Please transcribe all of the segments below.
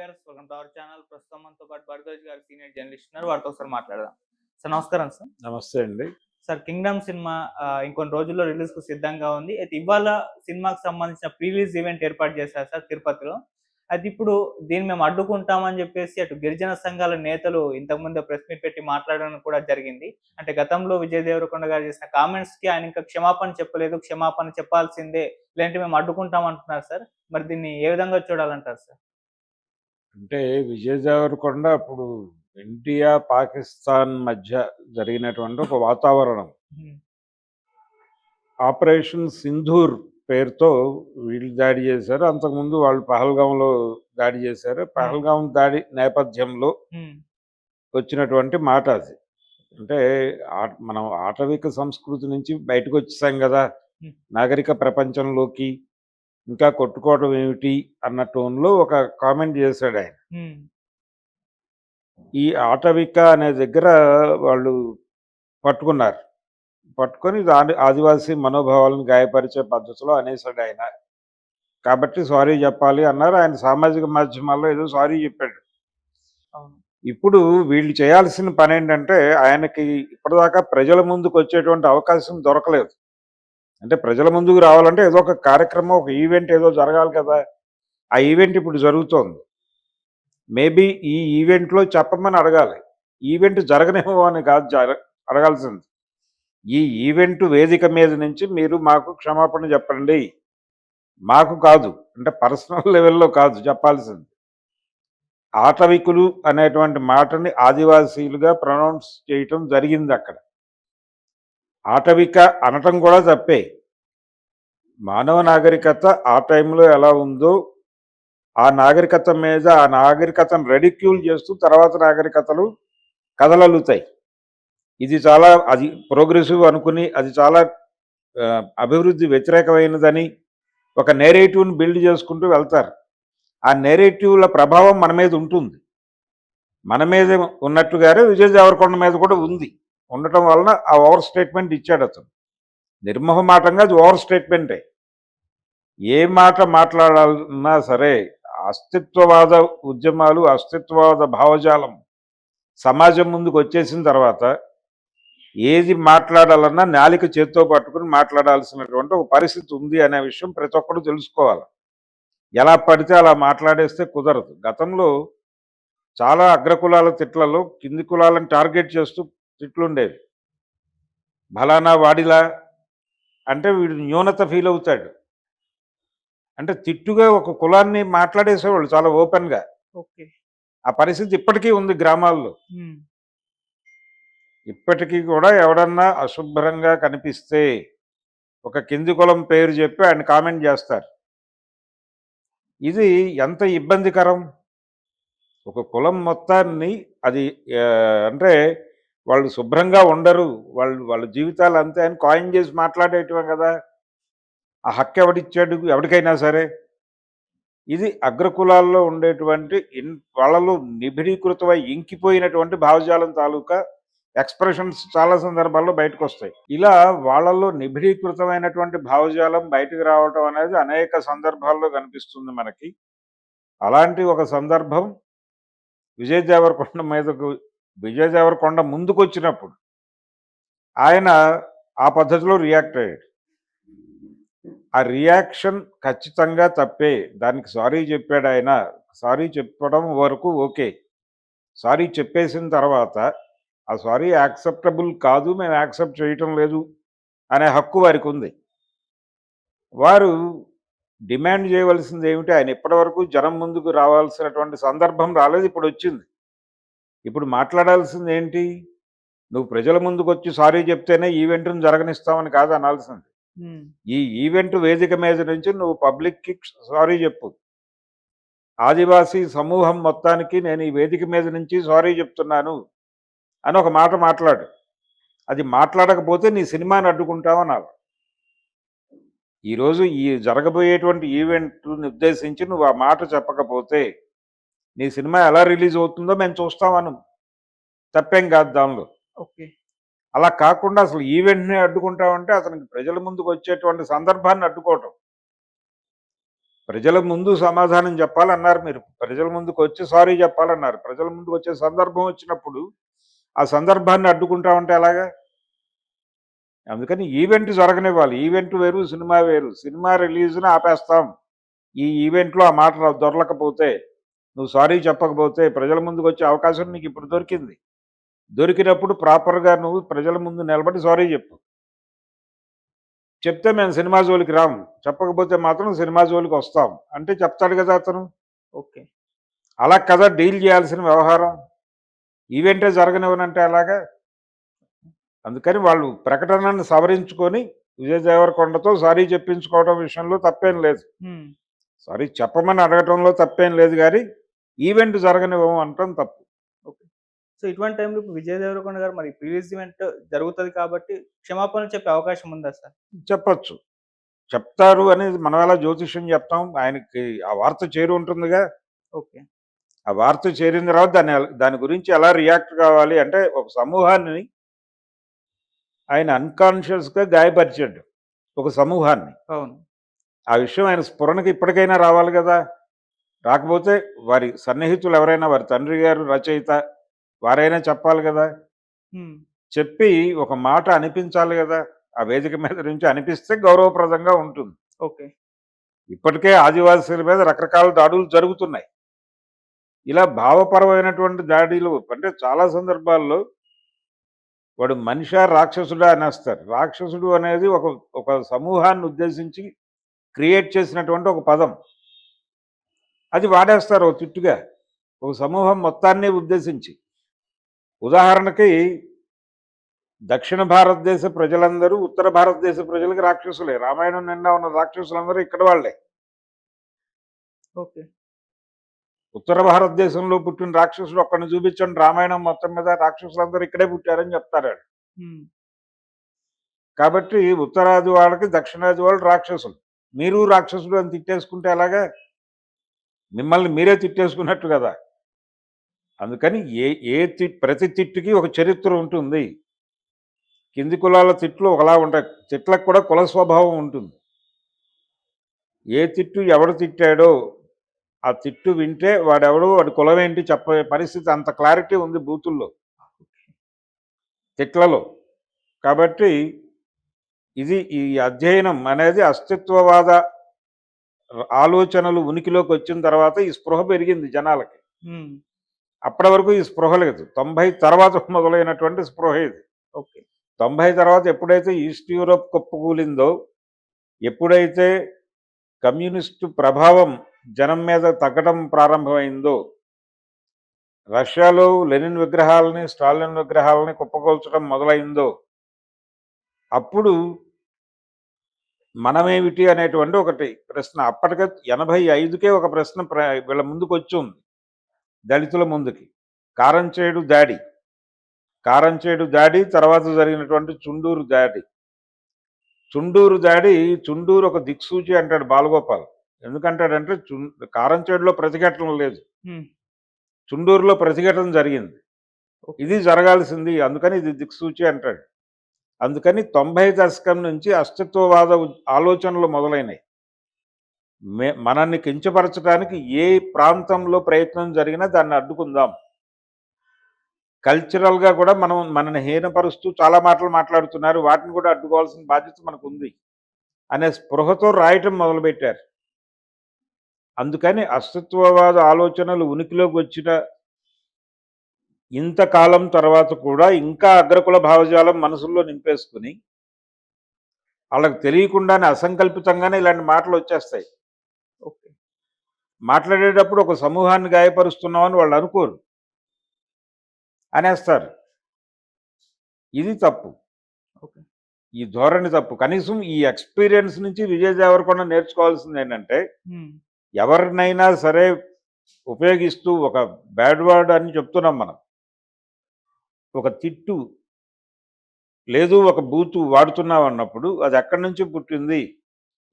Welcome to our channel. ప్రస్తుతం మనతో పాటు భరద్వాజ్ గారు సీనియర్ జర్నలిస్ట్ ఉన్నారు. వారితో ఒకసారి మాట్లాడదాం. సార్ నమస్కారం సార్. నమస్తే అండి. సార్ కింగ్డమ్ సినిమా ఇంకొన్ని రోజుల్లో రిలీజ్కు సిద్ధంగా ఉంది. అయితే ఇవాళ సినిమాకి సంబంధించిన ప్రీలీజ్ ఈవెంట్ ఏర్పాటు చేశారు సార్ తిరుపతిలో. అయితే ఇప్పుడు దీన్ని మేము అడ్డుకుంటామని చెప్పేసి అటు గిరిజన సంఘాల నేతలు ఇంతకుముందు ప్రెస్ మీట్ పెట్టి మాట్లాడడం కూడా జరిగింది. అంటే గతంలో విజయ్ దేవరకొండ గారు చేసిన కామెంట్స్కి ఆయన ఇంకా క్షమాపణ చెప్పలేదు. క్షమాపణ చెప్పాల్సిందే ఇలాంటి మేము అడ్డుకుంటాం అంటున్నారు సార్. మరి దీన్ని ఏ విధంగా చూడాలంటారు సార్? అంటే విజయ్ దేవరకొండ అప్పుడు ఇండియా పాకిస్తాన్ మధ్య జరిగినటువంటి ఒక వాతావరణం. ఆపరేషన్ సింధూర్ పేరుతో వీళ్ళు దాడి చేశారు. అంతకుముందు వాళ్ళు పహల్గాంలో దాడి చేశారు. పహల్గాం దాడి నేపథ్యంలో వచ్చినటువంటి మాట అది. అంటే ఆ- మనం ఆటవిక సంస్కృతి నుంచి బయటకు వచ్చేసాం కదా. నాగరిక ప్రపంచంలోకి ఇంకా కొట్టుకోవడం ఏమిటి అన్న టోన్లో ఒక కామెంట్ చేశాడు ఆయన. ఈ ఆటవిక అనే దగ్గర వాళ్ళు పట్టుకున్నారు. పట్టుకొని దాని ఆదివాసీ మనోభావాలను గాయపరిచే పద్ధతిలో అనేసాడు ఆయన. కాబట్టి సారీ చెప్పాలి అన్నారు. ఆయన సామాజిక మాధ్యమాల్లో ఏదో సారీ చెప్పాడు. ఇప్పుడు వీళ్ళు చేయాల్సిన పని ఏంటంటే ఆయనకి ఇప్పటిదాకా ప్రజల ముందుకు వచ్చేటువంటి అవకాశం దొరకలేదు. అంటే ప్రజల ముందుకు రావాలంటే ఏదో ఒక కార్యక్రమం ఒక ఈవెంట్ ఏదో జరగాలి కదా. ఆ ఈవెంట్ ఇప్పుడు జరుగుతోంది. మేబీ ఈ ఈవెంట్లో చెప్పమని అడగాలి. ఈవెంట్ జరగనేమో అని కాదు జర- అడగాల్సింది. ఈ ఈవెంట్ వేదిక మీద నుంచి మీరు మాకు క్షమాపణ చెప్పండి. మాకు కాదు అంటే పర్సనల్ లెవెల్లో కాదు చెప్పాల్సింది. ఆటవికులు అనేటువంటి మాటని ఆదివాసీలుగా ప్రొనౌన్స్ చేయటం జరిగింది అక్కడ. ఆటవిక అనటం కూడా తప్పే. మానవ నాగరికత ఆ టైంలో ఎలా ఉందో ఆ నాగరికత మీద ఆ నాగరికతను రెడిక్యూల్ చేస్తూ తర్వాత నాగరికతలు కదలలుతాయి. ఇది చాలా అది ప్రోగ్రెసివ్ అనుకుని అది చాలా అభివృద్ధి వ్యతిరేకమైనదని ఒక నేరేటివ్ని బిల్డ్ చేసుకుంటూ వెళ్తారు. ఆ నేరేటివ్ల ప్రభావం మన మీద ఉంటుంది. మన మీద ఉన్నట్టుగానే విజయ దేవరకొండ మీద కూడా ఉంది. ఉండటం వలన ఆ ఓవర్ స్టేట్మెంట్ ఇచ్చాడు అతను. నిర్మోహమాటంగా అది ఓవర్ స్టేట్మెంటే. ఏ మాట మాట్లాడాలన్నా సరే అస్తిత్వవాద ఉద్యమాలు అస్తిత్వవాద భావజాలం సమాజం ముందుకు వచ్చేసిన తర్వాత ఏది మాట్లాడాలన్నా నాలిక చేత్తో పట్టుకుని మాట్లాడాల్సినటువంటి ఒక పరిస్థితి ఉంది అనే విషయం ప్రతి ఒక్కరు తెలుసుకోవాలి. ఎలా పడితే అలా మాట్లాడేస్తే కుదరదు. గతంలో చాలా అగ్రకులాల తిట్లలో కింది కులాలను టార్గెట్ చేస్తూ తిట్లుండేవి ఫలానా వాడిలా అంటే వీడు న్యూనత ఫీల్ అవుతాడు. అంటే తిట్టుగా ఒక కులాన్ని మాట్లాడేసేవాళ్ళు చాలా ఓపెన్గా. ఆ పరిస్థితి ఇప్పటికీ ఉంది గ్రామాల్లో. ఇప్పటికీ కూడా ఎవడన్నా అశుభ్రంగా కనిపిస్తే ఒక కింది కులం పేరు చెప్పి ఆయన కామెంట్ చేస్తారు. ఇది ఎంత ఇబ్బందికరం? ఒక కులం మొత్తాన్ని అది అంటే వాళ్ళు శుభ్రంగా ఉండరు. వాళ్ళు వాళ్ళ జీవితాలు అంతే అని కాయిన్ చేసి మాట్లాడేయటమే కదా. ఆ హక్కు ఎవడిచ్చాడు? ఎవరికైనా సరే. ఇది అగ్రకులాల్లో ఉండేటువంటి ఇన్ వాళ్ళలో నిభిడీకృతమై ఇంకిపోయినటువంటి భావజాలం తాలూకా ఎక్స్ప్రెషన్స్ చాలా సందర్భాల్లో బయటకు వస్తాయి ఇలా వాళ్ళలో నిబిడీకృతమైనటువంటి భావజాలం బయటకు రావటం అనేది అనేక సందర్భాల్లో కనిపిస్తుంది మనకి. అలాంటి ఒక సందర్భం విజయ్ దేవరకొండ మీదకు విజయదేవర దేవరకొండ ముందుకు వచ్చినప్పుడు ఆయన ఆ పద్ధతిలో రియాక్ట్ అయ్యాడు. ఆ రియాక్షన్ ఖచ్చితంగా తప్పే. దానికి సారీ చెప్పాడు ఆయన. సారీ చెప్పడం వరకు ఓకే. సారీ చెప్పేసిన తర్వాత ఆ సారీ యాక్సెప్టబుల్ కాదు మేము యాక్సెప్ట్ చేయటం లేదు అనే హక్కు వారికి ఉంది. వారు డిమాండ్ చేయవలసింది ఏమిటి ఆయన ఇప్పటివరకు జనం ముందుకు రావాల్సినటువంటి సందర్భం రాలేదు ఇప్పుడు వచ్చింది. ఇప్పుడు మాట్లాడాల్సింది ఏంటి? నువ్వు ప్రజల ముందుకు వచ్చి సారీ చెప్తేనే ఈవెంట్ను జరగనిస్తామని కాదు అనాల్సింది. ఈ ఈవెంట్ వేదిక మీద నుంచి నువ్వు పబ్లిక్కి సారీ చెప్పు. ఆదివాసీ సమూహం మొత్తానికి నేను ఈ వేదిక మీద నుంచి సారీ చెప్తున్నాను అని ఒక మాట మాట్లాడు. అది మాట్లాడకపోతే నీ సినిమాని అడ్డుకుంటావనాలి ఈరోజు ఈ జరగబోయేటువంటి ఈవెంట్ని ఉద్దేశించి నువ్వు ఆ మాట చెప్పకపోతే నీ సినిమా ఎలా రిలీజ్ అవుతుందో మేము చూస్తామను తప్పేం కాదు దానిలో. ఓకే. అలా కాకుండా అసలు ఈవెంట్ని అడ్డుకుంటామంటే అతనికి ప్రజల ముందుకు వచ్చేటువంటి సందర్భాన్ని అడ్డుకోవటం. ప్రజల ముందు సమాధానం చెప్పాలన్నారు మీరు. ప్రజల ముందుకు వచ్చి సారీ చెప్పాలన్నారు. ప్రజల ముందుకు వచ్చే సందర్భం వచ్చినప్పుడు ఆ సందర్భాన్ని అడ్డుకుంటామంటే ఎలాగా? అందుకని ఈవెంట్ జరగనివ్వాలి. ఈవెంట్ వేరు సినిమా వేరు. సినిమా రిలీజ్ని ఆపేస్తాం. ఈ ఈవెంట్లో ఆ మాట దొరలకపోతే నువ్వు సారీ చెప్పకపోతే ప్రజల ముందుకు వచ్చే అవకాశం నీకు ఇప్పుడు దొరికింది. దొరికినప్పుడు ప్రాపర్గా నువ్వు ప్రజల ముందు నిలబడి సారీ చెప్పు. చెప్తే మేము సినిమా జోలికి రాము. చెప్పకపోతే మాత్రం సినిమా జోలికి వస్తాం. అంటే చెప్తాడు కదా అతను. ఓకే. అలా కదా డీల్ చేయాల్సిన వ్యవహారం. ఈవెంటే జరగనివ్వనంటే అలాగా? అందుకని వాళ్ళు ప్రకటనను సవరించుకొని విజయ్ దేవరకొండతో సారీ చెప్పించుకోవడం విషయంలో తప్పేం లేదు. సారీ చెప్పమని అడగటంలో తప్పేం లేదు కానీ ఈవెంట్ జరగనివ్వము అనటం తప్పు. సో ఇటువంటి టైంలో ఇప్పుడు విజయ్ దేవరకొండ గారు మరి ప్రీవియస్ ఈవెంట్ జరుగుతుంది కాబట్టి క్షమాపణలు చెప్పే అవకాశం ఉందా సార్? చెప్పచ్చు. చెప్తారు అనేది మనం ఎలా జ్యోతిష్యం చెప్తాం ఆయనకి ఆ వార్త చేరి ఉంటుందిగా. ఓకే. ఆ వార్త చేరిన తర్వాత దాన్ని ఎల- దాని గురించి ఎలా రియాక్ట్ కావాలి అంటే ఒక సమూహాన్ని ఆయన అన్కాన్షియస్గా గాయపరిచాడు. ఒక సమూహాన్ని. అవును. ఆ విషయం ఆయన స్ఫురణకి ఇప్పటికైనా రావాలి కదా. రాకపోతే వారి సన్నిహితులు ఎవరైనా వారి తండ్రి గారు రచయిత వారైనా చెప్పాలి కదా. చెప్పి ఒక మాట అనిపించాలి కదా. ఆ వేదిక మీద నుంచి అనిపిస్తే గౌరవప్రదంగా ఉంటుంది. ఓకే. ఇప్పటికే ఆదివాసీల మీద రకరకాల దాడులు జరుగుతున్నాయి. ఇలా భావపరమైనటువంటి దాడులు అంటే చాలా సందర్భాల్లో వాడు మనిషా రాక్షసుడా అనేస్తారు. రాక్షసుడు అనేది ఒక ఒక సమూహాన్ని ఉద్దేశించి క్రియేట్ చేసినటువంటి ఒక పదం. అది వాడేస్తారు ఒక తిట్టుగా. ఒక సమూహం మొత్తాన్ని ఉద్దేశించి. ఉదాహరణకి దక్షిణ భారతదేశ ప్రజలందరూ ఉత్తర భారతదేశ ప్రజలకి రాక్షసులే. రామాయణం నిండా ఉన్న రాక్షసులందరూ ఇక్కడ వాళ్ళే. ఓకే. ఉత్తర భారతదేశంలో పుట్టిన రాక్షసుడు ఒక్కడిని చూపించండి. రామాయణం మొత్తం మీద రాక్షసులందరూ ఇక్కడే పుట్టారని చెప్తారు. కాబట్టి ఉత్తరాది వాళ్ళకి దక్షిణాది వాళ్ళు రాక్షసులు. మీరు రాక్షసుడు అని తిట్టేసుకుంటే ఎలాగా? మిమ్మల్ని మీరే తిట్టేసుకున్నట్టు కదా. అందుకని ఏ ఏ ప్రతి తిట్టుకి ఒక చరిత్ర ఉంటుంది. కింది కులాల తిట్లు ఒకలా ఉంటాయి. తిట్లకు కూడా కుల స్వభావం ఉంటుంది. ఏ తిట్టు ఎవడు తిట్టాడో ఆ తిట్టు వింటే వాడెవడో వాడి కులం ఏంటి చెప్పే పరిస్థితి అంత క్లారిటీ ఉంది బూతుల్లో. తిట్లలో. కాబట్టి ఇది ఈ అధ్యయనం అనేది అస్తిత్వవాద ఆలోచనలు ఉనికిలోకి వచ్చిన తర్వాత ఈ స్పృహ పెరిగింది జనాలకి. అప్పటి వరకు ఈ స్పృహ లేదు. తొంభై తర్వాత మొదలైనటువంటి స్పృహ ఇది. ఓకే. తొంభై తర్వాత ఎప్పుడైతే ఈస్ట్ యూరోప్ కుప్పకూలిందో ఎప్పుడైతే కమ్యూనిస్టు ప్రభావం జనం మీద తగ్గడం ప్రారంభమైందో రష్యాలో లెనిన్ విగ్రహాలని స్టాలిన్ విగ్రహాలని కుప్పకూల్చడం మొదలైందో అప్పుడు మనమేమిటి అనేటువంటి ఒకటి ప్రశ్న. అప్పటికే ఎనభై ఐదుకే ఒక ప్రశ్న ప్ర- వీళ్ళ ముందుకు వచ్చి ఉంది దళితుల ముందుకి. కారంచేడు దాడి. కారంచేడు దాడి తర్వాత జరిగినటువంటి చుండూరు దాడి. చుండూరు దాడి చుండూరు ఒక దిక్సూచి అంటాడు బాలగోపాల్. ఎందుకంటాడంటే చు కారంచేడులో ప్రతిఘటన లేదు. చుండూరులో ప్రతిఘటన జరిగింది. ఇది జరగాల్సింది అందుకని ఇది దిక్సూచి అంటాడు. అందుకని తొంభై దశకం నుంచి అస్తిత్వవాద ఆలోచనలు మొదలైనాయి. మే మనల్ని కించపరచడానికి ఏ ప్రాంతంలో ప్రయత్నం జరిగినా దాన్ని అడ్డుకుందాం. కల్చరల్గా కూడా మనం మనని హీనపరుస్తూ చాలా మాటలు మాట్లాడుతున్నారు వాటిని కూడా అడ్డుకోవాల్సిన బాధ్యత మనకు ఉంది అనే స్పృహతో రాయటం మొదలుపెట్టారు. అందుకని అస్తిత్వవాద ఆలోచనలు ఉనికిలోకి వచ్చిన ఇంతకాలం తర్వాత కూడా ఇంకా అగ్రకుల భావజాలం మనసుల్లో నింపేసుకుని వాళ్ళకి తెలియకుండానే అసంకల్పితంగానే ఇలాంటి మాటలు వచ్చేస్తాయి. ఓకే. మాట్లాడేటప్పుడు ఒక సమూహాన్ని గాయపరుస్తున్నామని వాళ్ళు అనుకోరు. అనేస్తారు. ఇది తప్పు. ఓకే. ఈ ధోరణి తప్పు. కనీసం ఈ ఎక్స్పీరియన్స్ నుంచి విజయ్ దేవరకొండ నేర్చుకోవాల్సింది ఏంటంటే. ఎవరినైనా సరే ఉపయోగిస్తూ ఒక బ్యాడ్ వర్డ్ అని చెప్తున్నాం మనం. ఒక తిట్టు లేదు ఒక బూతు వాడుతున్నావు అన్నప్పుడు అది ఎక్కడి నుంచి పుట్టింది?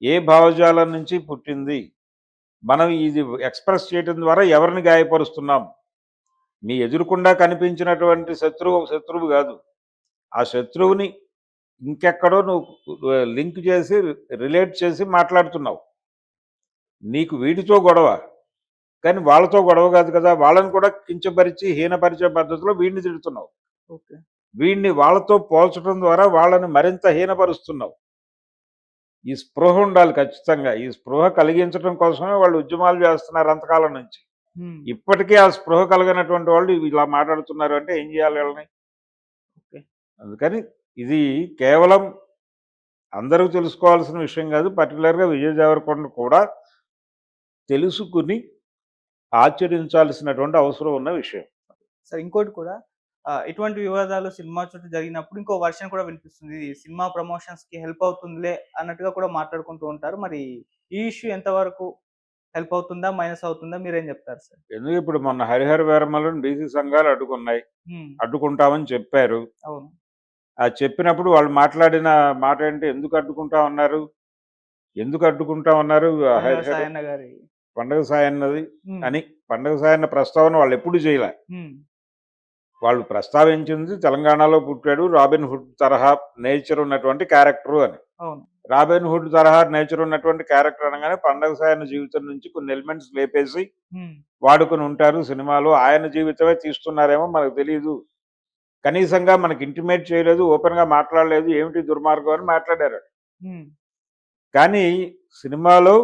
ఏ భావజాలం నుంచి పుట్టింది? మనం ఇది ఎక్స్ప్రెస్ చేయడం ద్వారా ఎవరిని గాయపరుస్తున్నాం? మీ ఎదురుకుండా కనిపించినటువంటి శత్రువు ఒక శత్రువు కాదు. ఆ శత్రువుని ఇంకెక్కడో నువ్వు లింక్ చేసి రిలేట్ చేసి మాట్లాడుతున్నావు. నీకు వీటితో గొడవ కానీ వాళ్ళతో గొడవ కాదు కదా? వాళ్ళని కూడా కించపరిచి హీనపరిచే పద్ధతిలో వీడిని తిడుతున్నావు. వీడిని వాళ్ళతో పోల్చడం ద్వారా వాళ్ళని మరింత హీనపరుస్తున్నావు. ఈ స్పృహ ఉండాలి ఖచ్చితంగా. ఈ స్పృహ కలిగించడం కోసమే వాళ్ళు ఉద్యమాలు చేస్తున్నారు అంతకాలం నుంచి. ఇప్పటికీ ఆ స్పృహ కలిగినటువంటి వాళ్ళు ఇలా మాట్లాడుతున్నారు అంటే ఏం చేయాలి వాళ్ళని? ఓకే. అందుకని ఇది కేవలం అందరూ తెలుసుకోవాల్సిన విషయం కాదు పర్టికులర్గా విజయ్ దేవరకొండ కూడా తెలుసుకుని ఆచరించాల్సినటువంటి అవసరం ఉన్న విషయం. సరే ఇంకోటి కూడా ఇటువంటి వివాదాలు సినిమా చుట్టూ జరిగినప్పుడు ఇంకో వర్షన్ కూడా వినిపిస్తుంది. సినిమా ప్రమోషన్స్కి హెల్ప్ అవుతుందిలే అన్నట్టుగా కూడా మాట్లాడుకుంటూ ఉంటారు. మరి ఈ ఇష్యూ ఎంతవరకు హెల్ప్ అవుతుందా మైనస్ అవుతుందా మీరేం చెప్తారు సార్? ఎందుకు ఇప్పుడు మొన్న హరిహర వేరమలను బీసీ సంఘాలు అడ్డుకున్నాయి. అడ్డుకుంటామని చెప్పారు. అవును. ఆ చెప్పినప్పుడు వాళ్ళు మాట్లాడిన మాట ఏంటి? ఎందుకు అడ్డుకుంటా ఉన్నారు? ఎందుకు అడ్డుకుంటా ఉన్నారు? పండుగ సాయన్నది అని పండగ సాయన్న ప్రస్తావన వాళ్ళు ఎప్పుడు చేయలే. వాళ్ళు ప్రస్తావించింది తెలంగాణలో పుట్టాడు రాబిన్ హుడ్ తరహా నేచర్ ఉన్నటువంటి క్యారెక్టర్ అని. రాబిన్ హుడ్ తరహా నేచర్ ఉన్నటువంటి క్యారెక్టర్ అనగానే పండగ సాయన్న జీవితం నుంచి కొన్ని ఎలిమెంట్స్ లేపేసి వాడుకుని ఉంటారు సినిమాలో. ఆయన జీవితమే తీస్తున్నారేమో మనకు తెలియదు కనీసంగా మనకి ఇంటిమేట్ చేయలేదు ఓపెన్గా మాట్లాడలేదు ఏమిటి దుర్మార్గం అని మాట్లాడారు. కానీ సినిమాలో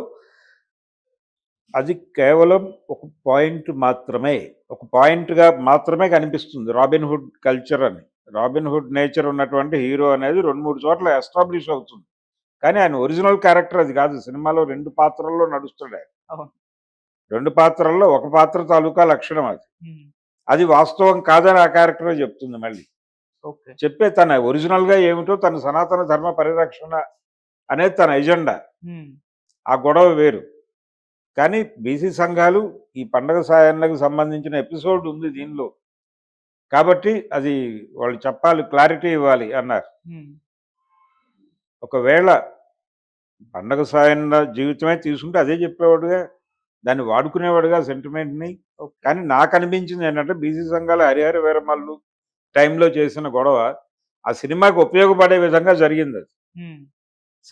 అది కేవలం ఒక పాయింట్ మాత్రమే ఒక పాయింట్గా మాత్రమే కనిపిస్తుంది రాబిన్ హుడ్ కల్చర్ అని. రాబిన్ హుడ్ నేచర్ ఉన్నటువంటి హీరో అనేది రెండు మూడు చోట్ల ఎస్టాబ్లిష్ అవుతుంది. కానీ ఆయన ఒరిజినల్ క్యారెక్టర్ అది కాదు సినిమాలో రెండు పాత్రల్లో నడుస్తాడు. రెండు పాత్రల్లో ఒక పాత్ర తాలూకా లక్షణం అది. అది వాస్తవం కాదని ఆ క్యారెక్టరే చెప్తుంది మళ్ళీ. చెప్పే తన ఒరిజినల్గా ఏమిటో తన సనాతన ధర్మ పరిరక్షణ అనేది తన ఎజెండా. ఆ గొడవ వేరు. కానీ బీసీ సంఘాలు ఈ పండగ సాయాలకు సంబంధించిన ఎపిసోడ్ ఉంది దీనిలో. కాబట్టి అది వాళ్ళు చెప్పాలి క్లారిటీ ఇవ్వాలి అన్నారు. ఒకవేళ పండగ సాయన్న జీవితమే తీసుకుంటే అదే చెప్పేవాడుగా దాన్ని వాడుకునేవాడుగా సెంటిమెంట్ని. కానీ నాకు అనిపించింది ఏంటంటే బీసీ సంఘాలు హరిహర వీరమల్లు టైంలో చేసిన గొడవ ఆ సినిమాకి ఉపయోగపడే విధంగా జరిగింది అది.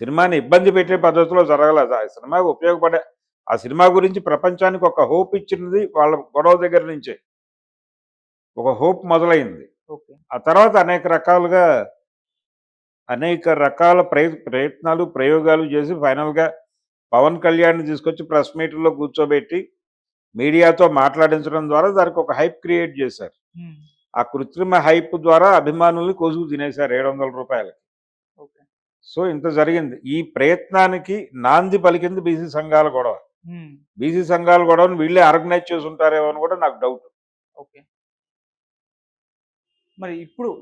సినిమాని ఇబ్బంది పెట్టే పద్ధతిలో జరగలేదు. ఆ సినిమాకి ఉపయోగపడే ఆ సినిమా గురించి ప్రపంచానికి ఒక హోప్ ఇచ్చినది వాళ్ళ గొడవ దగ్గర నుంచే. ఒక హోప్ మొదలైంది. ఓకే. ఆ తర్వాత అనేక రకాలుగా అనేక రకాల ప్రయ ప్రయత్నాలు ప్రయోగాలు చేసి ఫైనల్గా పవన్ కళ్యాణ్ తీసుకొచ్చి ప్రెస్ మీట్లో కూర్చోబెట్టి మీడియాతో మాట్లాడించడం ద్వారా దానికి ఒక హైప్ క్రియేట్ చేశారు. ఆ కృత్రిమ హైప్ ద్వారా అభిమానుల్ని కోసుకు తినేశారు ఏడు వందల రూపాయలకి సో ఇంత జరిగింది. ఈ ప్రయత్నానికి నాంది పలికింది బీసీ సంఘాల గొడవ. బీసీ సంఘాల గొడవను వీళ్ళే ఆర్గనైజ్ చేసి ఉంటారేమో అని కూడా నాకు డౌట్. ఓకే. మరి ఇప్పుడు